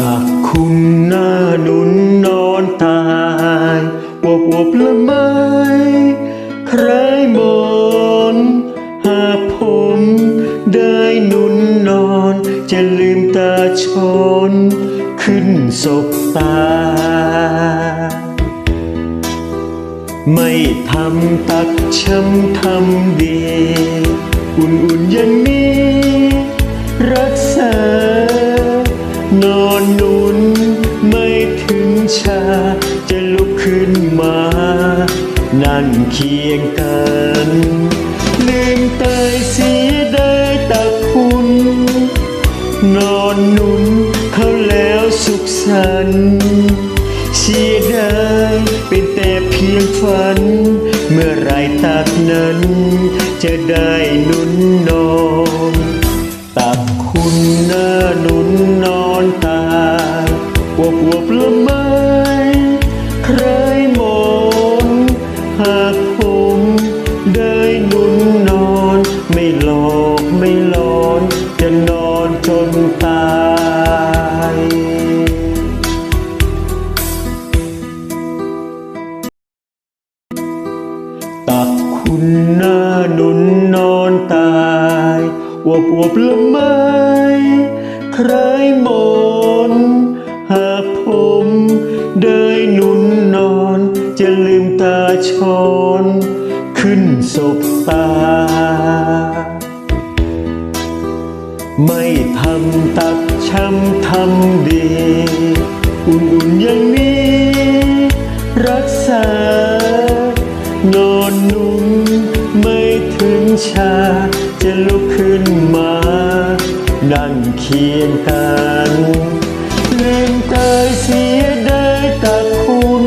ตักคุณหน้าหนุนนอนตายอวบอวบละไม้ใครมอนหากผมได้หนุนนอน จะลืมตาชน ขึ้นศบตา ไม่ทำตักช้ำทำดี อุ่นๆอย่างนี้ รักษานอนนุนไม่ถึงชา จะลุกขึ้นมา นั่งเคียงกันลืมตายเสียได้ตักคุณ นอนนุนเขาแล้วสุขสันต์ เสียดายเป็นแต่เพียงฝัน เมื่อไรตักนั้น จะได้นุนนอนตักคุณหน้านุนนอนตายอวบอวบละไม้ใครมอนหากผมได้นุนนอน ไม่หลอกไม่หลอน จะนอนจนตาย คุณหน้าหนุนนอนตายอวบอวบละไม้ใครมอนหากผมได้หนุนนอน จะลืมตาชนขึ้นศบตา ไม่ทำตักช้ำทำดี อุ่นๆอย่างนี้ รักษานอนหนุนไม่ ชา จะลุกขึ้นมา นั่งเคียงกันลืมตายเสียได้ตักคุณ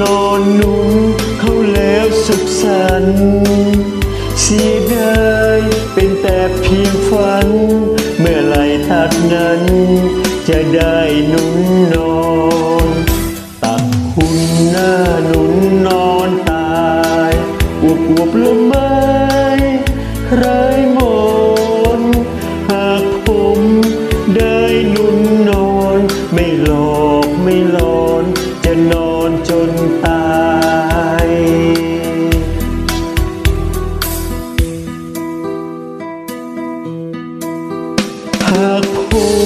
นอนนุ่นเขาแล้วสุขสันต์เสียไดายเป็นแต่เพียงฝัน เมื่อไรทักนั้น จะได้นุ่นนอนตักคุณหน้านุ่นนอนตายอวบอวบล ยมน หากผมได้นุ่นนอน ไม่หลอกไม่หลอน จะนอนจนตายหากผม